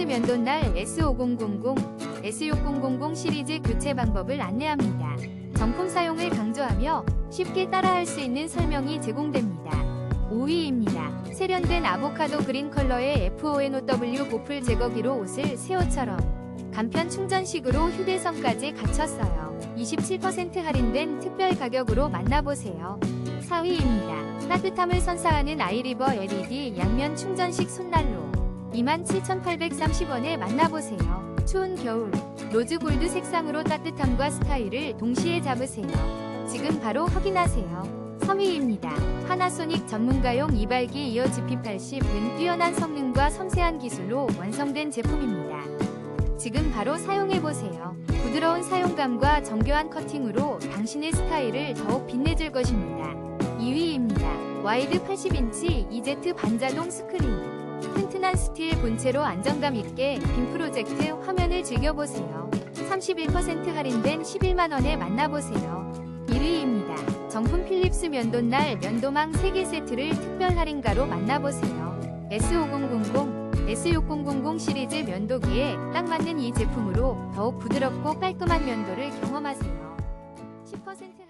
필립스 면도날 S5000, S6000 시리즈 교체 방법을 안내합니다. 정품 사용을 강조하며 쉽게 따라할 수 있는 설명이 제공됩니다. 5위입니다. 세련된 아보카도 그린 컬러의 FONOW 보풀 제거기로 옷을 새 옷처럼 간편 충전식으로 휴대성까지 갖췄어요. 27% 할인된 특별 가격으로 만나보세요. 4위입니다. 따뜻함을 선사하는 아이리버 LED 양면 충전식 손난로 27,830원에 만나보세요. 추운 겨울 로즈 골드 색상으로 따뜻함과 스타일을 동시에 잡으세요. 지금 바로 확인하세요. 3위입니다. 파나소닉 전문가용 이발기 이어 GP80은 뛰어난 성능과 섬세한 기술로 완성된 제품입니다. 지금 바로 사용해보세요. 부드러운 사용감과 정교한 커팅으로 당신의 스타일을 더욱 빛내줄 것입니다. 2위입니다. 와이드 80인치 EZ 반자동 스크린. 튼튼한 스틸 본체로 안정감 있게 빔 프로젝트 화면을 즐겨보세요. 31% 할인된 11만원에 만나보세요. 1위입니다. 정품 필립스 면도날 면도망 3개 세트를 특별 할인가로 만나보세요. S5000, S6000 시리즈 면도기에 딱 맞는 이 제품으로 더욱 부드럽고 깔끔한 면도를 경험하세요. 10%